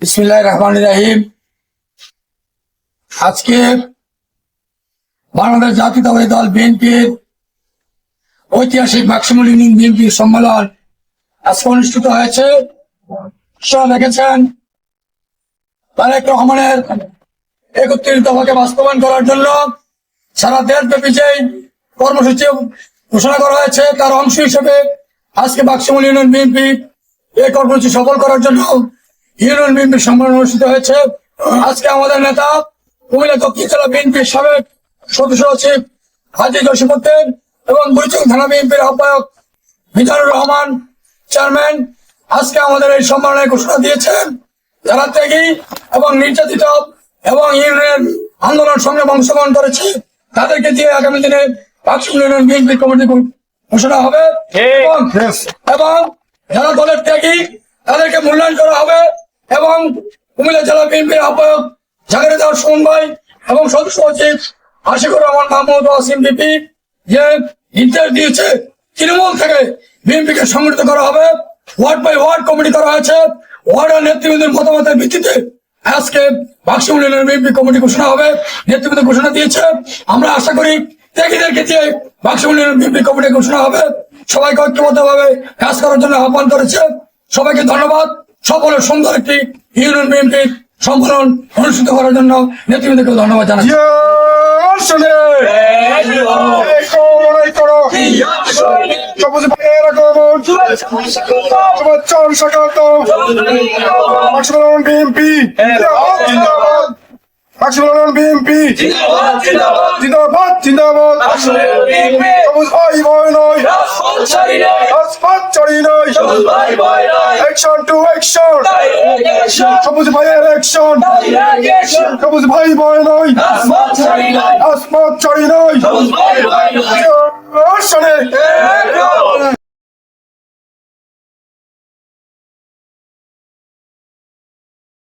বিসমিল্লাহ রহমান রাহিম। আজকে বাংলাদেশ জাতীয়তাবাদী দল বিএনপির ঐতিহাসিক ম্যাক্সিমাল ইউনিয়ন বিএনপি সম্মেলন আজকে অনুষ্ঠিত হয়েছে। আপনারা দেখেছেন তারেক রহমানের একত্রিশ দফাকে বাস্তবায়ন করার জন্য সারা দেশব্যাপী যে কর্মসূচি ঘোষণা করা হয়েছে, তার অংশ হিসেবে আজকে বাক্সমল ইউনিয়ন বিএনপি এই কর্মসূচি সফল করার জন্য ইউনিয়ন বিএনপির সম্মেলন অনুষ্ঠিত হয়েছে। আজকে আমাদের নেতা কুমিল্লা দক্ষিণ জেলা বিএনপির সাবেক সদস্য সচিব হাজি জসিমুদ্দিন এবং বুড়িচং থানা বিএনপির আহ্বায়ক মিজানুর রহমান চেয়ারম্যান। আজকে আমাদের এই সম্মেলনে ঘোষণা দিয়েছেন যারা ত্যাগী এবং নির্যাতিত এবং ইউনিয়ন আন্দোলন সংগ্রাম অংশগ্রহণ করেছে তাদেরকে দিয়ে আগামী দিনে পাকসুম ইউনিয়ন বিএনপি কমিটি ঘোষণা হবে। এবং এবং যারা দলের ত্যাগী তাদেরকে মূল্যায়ন করা হবে। এবং কুমিল্লা জেলা বিএনপির আহ্বায়ক জাগরে দেওয়ার সুমন ভাই এবং সদস্য সচিব আশিকুর রহমান মাহমুদ ওয়াসিম বিপি যে নির্দেশ দিয়েছে তৃণমূল থেকে বিএনপিকে সংগঠিত করা হবে। ওয়ার্ড বাই ওয়ার্ড কমিটি করা হয়েছে। ওয়ার্ডের নেতৃবৃন্দের মতামতের ভিত্তিতে আজকে বাক্সমুল ইউনিয়ন বিএনপি কমিটি ঘোষণা হবে। নেতৃবৃন্দ ঘোষণা দিয়েছে। আমরা আশা করি ত্যাগীদেরকে দিয়ে বাক্সমুল ইউনিয়ন বিএনপি কমিটি ঘোষণা হবে। সবাইকে ঐক্যবদ্ধ ভাবে কাজ করার জন্য আহ্বান করেছে। সবাইকে ধন্যবাদ। সকলের সুন্দর একটি ইউনিয়ন বিএনপি সম্মেলন অনুষ্ঠিত করার জন্য নেতৃবৃন্দকে ধন্যবাদ জানাচ্ছি। জিন্দাবাদ জিন্দাবাদ। জিন্দাবাদ ছাড়ি নয়। অ্যাকশন টু অ্যাকশন সবুজ ভাইয়ের অ্যাকশন সবুজ ভাই ভয় নয়। রাজপথ ছড়ি নয়। আসলে।